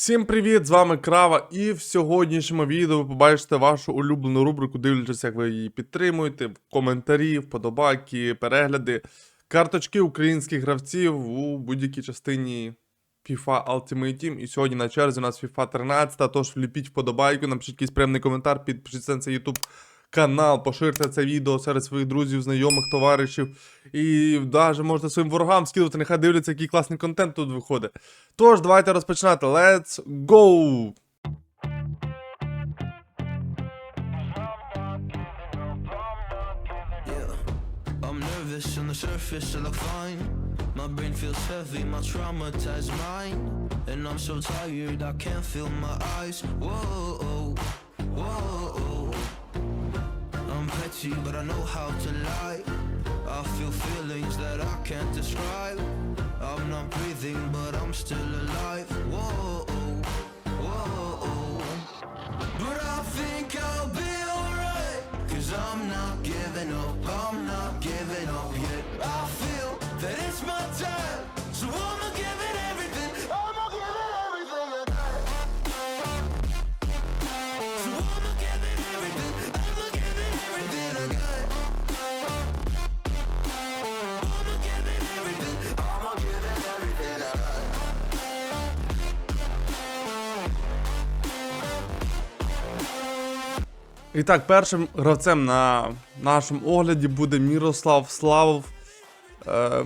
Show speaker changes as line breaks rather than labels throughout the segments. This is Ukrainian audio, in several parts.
Всім привіт! З вами Крава, і в сьогоднішньому відео ви побачите вашу улюблену рубрику, дивлячись, як ви її підтримуєте, коментарі, вподобайки, перегляди, карточки українських гравців у будь-якій частині FIFA Ultimate Team. І сьогодні на черзі у нас FIFA 13, тож вліпіть вподобайку, напишіть якийсь приємний коментар, підпишіться на цей YouTube канал, поширте це відео серед своїх друзів, знайомих, товаришів. І навіть можете своїм ворогам скидувати, нехай дивляться, який класний контент тут виходить. Тож, давайте розпочинати. Let's go!
On the surface, I look fine. My brain feels heavy, my traumatized mind. And I'm so tired, I can't feel my eyes. Whoa, whoa. But I know how to lie. I feel feelings that I can't describe. I'm not breathing, but I'm still alive.
І так, першим гравцем на нашому огляді буде Мірослав Славов. Е,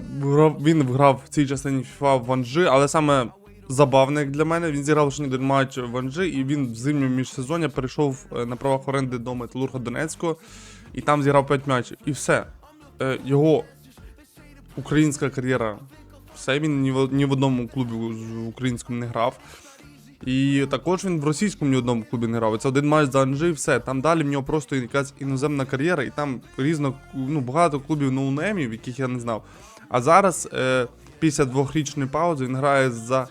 він грав в цій частині FIFA в Ванжи, але саме забавне, для мене, він зіграв лише один матч в Ванжи, і він в зимньому міжсезоння перейшов е, на правах оренди до Металурга Донецького, і там зіграв 5 матчів. І все. Е, його українська кар'єра. Все, він ні в, ні в одному клубі українському не грав. І також він в російському ні одному клубі не грав. Це один матч за Анжи, і все. Там далі в нього просто якась іноземна кар'єра, і там різно ну, багато клубів ноунеймів, яких я не знав. А зараз, е, після двохрічної паузи, він грає за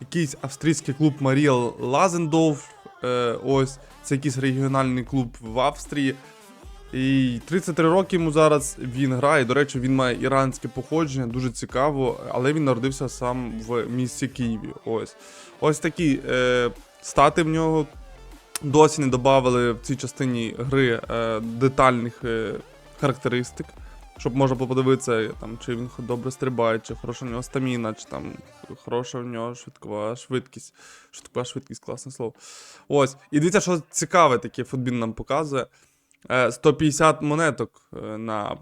якийсь австрійський клуб Марія Лазендорф. Е, ось це якийсь регіональний клуб в Австрії. І 33 роки йому зараз він грає. До речі, він має іранське походження, дуже цікаво, але він народився сам в місті Києві. Ось ось такі е, стати в нього. Досі не додавали в цій частині гри е, детальних е, характеристик, щоб можна було подивитися, там, чи він добре стрибає, чи хороша в нього стаміна, чи там хороша в нього швидкова швидкість. Швидкова швидкість, класне слово. Ось. І дивіться, що цікаве таке футбін нам показує. Е, 150 монеток е, на,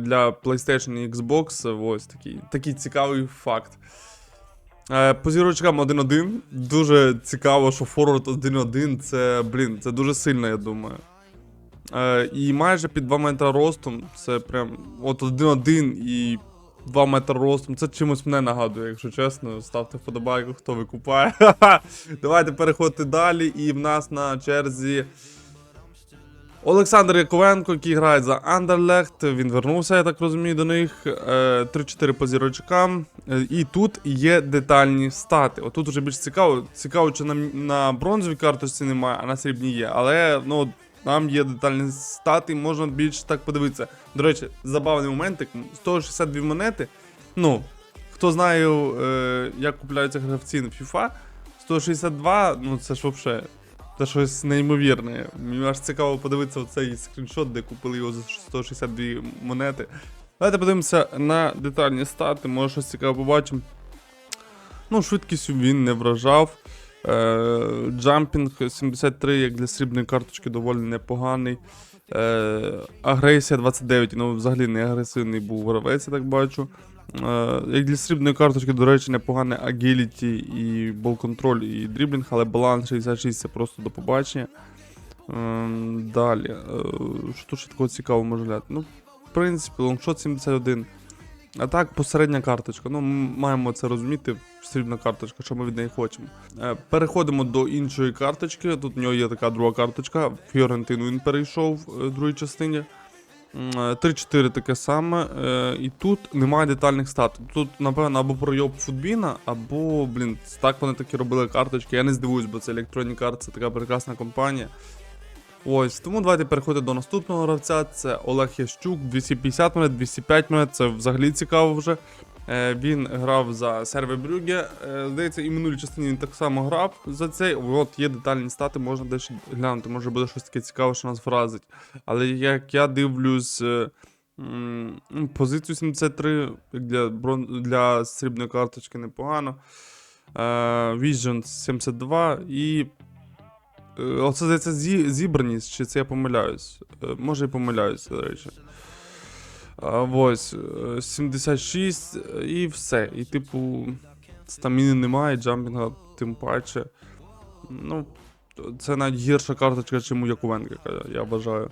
для PlayStation і Xbox. Ось такий, такий цікавий факт. Е, По зірочкам 1-1. Дуже цікаво, що форвард 1-1 це, блін, це дуже сильно, я думаю. Е, І майже під 2 метри ростом. Це прям от 1-1 і 2 метри ростом. Це чимось мене нагадує, якщо чесно. Ставте вподобайку, хто викупає. Давайте переходити далі. І в нас на черзі. Олександр Яковенко, який грає за Андерлехт, він вернувся, я так розумію, до них. Е, 3-4 по зірочкам. Е, І тут є детальні стати. Отут вже більш цікаво. Цікаво, чи на, на бронзовій карточці немає, а на срібній є. Але ну, там є детальні стати, можна більш так подивитися. До речі, забавний моментик. 162 монети. Ну, хто знає, е, як купляються гравці на FIFA, 162, ну це ж взагалі. Це щось неймовірне. Мені аж цікаво подивитися оцей скріншот, де купили його за 162 монети. Давайте подивимося на детальні стати, може щось цікаве побачимо. Ну, швидкістю він не вражав. Е, джампінг 73, як для срібної карточки, доволі непоганий. Е, агресія 29, ну взагалі не агресивний був гравець, я так бачу. Е, як для срібної карточки, до речі, непогане агіліті і бол-контроль, і дріблінг, але баланс 66 це просто до побачення. Ем, далі. Е, що тут ще такого цікавого може глядати? Ну, в принципі, лонгшот 71. А так, посередня карточка. Ну, ми маємо це розуміти. Срібна карточка, що ми від неї хочемо. Е, переходимо до іншої карточки. Тут в нього є така друга карточка. Фіорентину він перейшов в другій частині. М, е, 3-4 таке саме. Е, і тут немає детальних статів. Тут, напевно, або пройоб Футбіна, або, блін, так вони такі робили карточки. Я не здивуюсь, бо це Electronic Arts, це така прекрасна компанія. Ось, тому давайте переходимо до наступного гравця. Це Олег Ящук, 250 монет, 205 монет, це взагалі цікаво вже. Е, Він грав за Серве Брюге. Е, Здається, і в минулій частині він так само грав за цей. От є детальні стати, можна дещо глянути, може буде щось таке цікаве, що нас вразить. Але як я дивлюсь е, позицію 73, для, брон... для срібної карточки непогано. Vision 72 і. Оце здається зібраність, чи це я помиляюсь? Може і помиляюсь, до речі. Ось, е, 76 е, і все. І, типу, стаміни немає, джампінга тим паче. Ну, це навіть гірша карточка, ніж у Якувенка, я вважаю.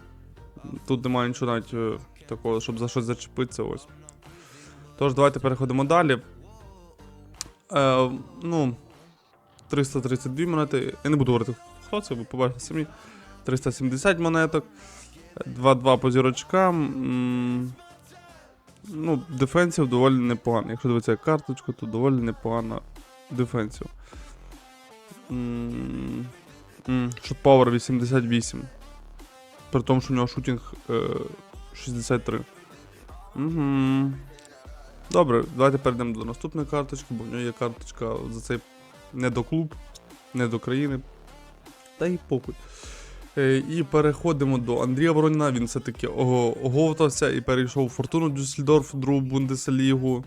Тут немає нічого навіть е, такого, щоб за щось зачепитися. Ось. Тож, давайте переходимо далі. Е, ну, 332 монети. Я не буду говорити, хто це, ви побачите самі. 370 монеток. 2-2 по зірочкам. Ну, дефенсів доволі непогано. Якщо дивитися карточку, то доволі непогано дефенсів. Power 88. При тому, що у нього шутінг е, 63. Угу. Добре, давайте перейдемо до наступної карточки, бо в нього є карточка за цей не до клуб, не до країни. Та й похуй. Е, І переходимо до Андрія Вороніна. Він все-таки оговтався і перейшов у Фортуну Дюссельдорф, другу Бундеслігу.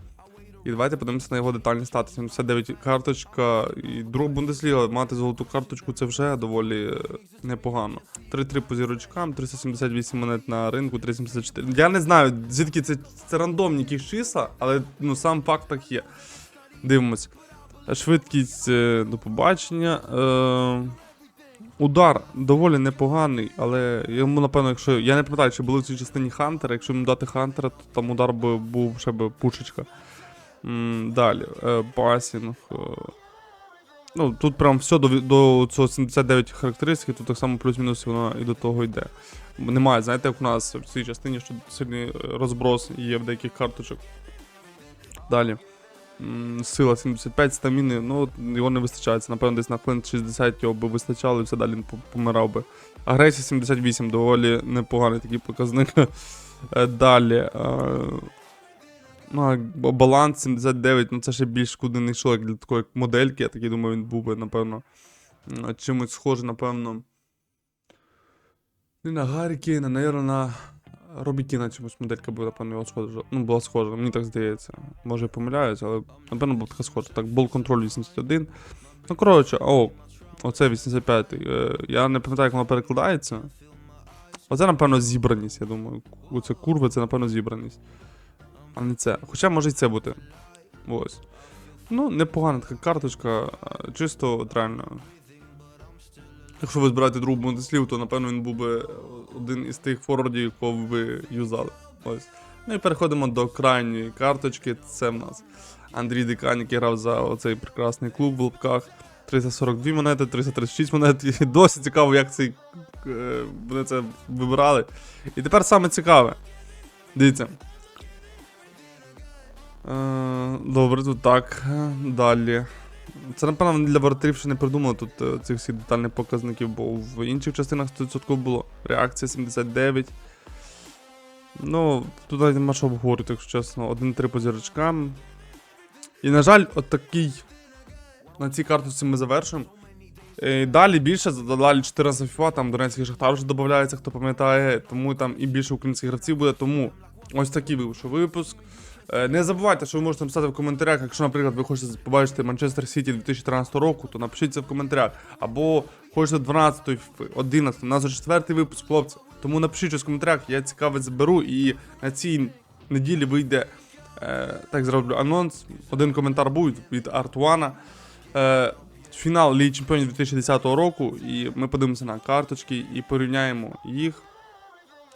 І давайте подивимося на його детальний статус. 79 карточка і друга Бундесліга. Мати золоту карточку це вже доволі е, непогано. 3-3 по зірочкам, 378 монет на ринку, 374. Я не знаю, звідки це, це рандомні якісь числа, але ну, сам факт так є. Дивимось. Швидкість е, до побачення. Е, Удар доволі непоганий, але йому, напевно, якщо. Я не пам'ятаю, чи були в цій частині Хантера. Якщо йому дати Хантера, то там удар би був ще би пушечка. М, далі. Е, пасінг. Е, ну, тут прям все до, до цього 79 характеристик, тут так само плюс-мінус воно і до того йде. Немає, знаєте, як у нас в цій частині, що сильний е, розброс є в деяких карточок. Далі. Сила 75, стаміни, ну його не вистачає. Це, напевно, десь на хвилин 60 його би вистачало і все далі він помирав би. Агресія 78, доволі непоганий такий показник. Е, Далі. е, Ну, баланс 79, ну це ще більш кудинний чоловік для такої модельки. Я такий думаю, він був би, напевно, чимось схожий, напевно. Не на Гаррі Кейна, навірно, на Робі Кіна чомусь моделька була, напевно, схожа. Ну, була схожа, мені так здається. Може я помиляюсь, але напевно була така схожа. Так, бол контроль 81. Ну, коротше, о, оце 85. Е, я не пам'ятаю, як воно перекладається. Оце, напевно, зібраність, я думаю. Оце курва, це, напевно, зібраність. А не це. Хоча може і це бути. Ось. Ну, непогана така карточка, чисто от реально. Якщо ви збираєте другу Бундеслігу, то напевно він був би один із тих форвардів, якого ви юзали. Ось. Ну і переходимо до крайньої карточки. Це в нас Андрій Дикань, який грав за оцей прекрасний клуб в лапках. 342 монети, 336 монет. І досі цікаво, як цей, е, вони це вибирали. І тепер саме цікаве. Дивіться. Е, добре, тут так. Далі. Це, напевно, для воротарів ще не придумали тут е, цих всіх детальних показників, бо в інших частинах 100% було. Реакція 79. Ну, тут навіть нема що обговорити, якщо чесно. 1-3 по зірочкам. І, на жаль, от такий. На цій карточці ми завершимо. Е, Далі більше, далі 14 FIFA, там Донецький Шахтар вже додається, хто пам'ятає, тому там і більше українських гравців буде. Тому ось такий вийшов випуск. Е, Не забувайте, що ви можете написати в коментарях, якщо, наприклад, ви хочете побачити Манчестер Сіті 2013 року, то напишіть це в коментарях. Або хочете 12, 11, у нас вже четвертий випуск, хлопці. Тому напишіть щось в коментарях, я цікаве заберу і на цій неділі вийде. Е, так зроблю анонс. Один коментар буде від Артуана. Е, фінал Ліги Чемпіонів 2010 року, і ми подивимося на карточки і порівняємо їх.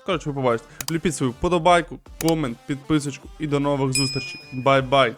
Коротше, ви побачите. Ліпіть свою вподобайку, комент, підписочку і до нових зустрічей. Бай-бай!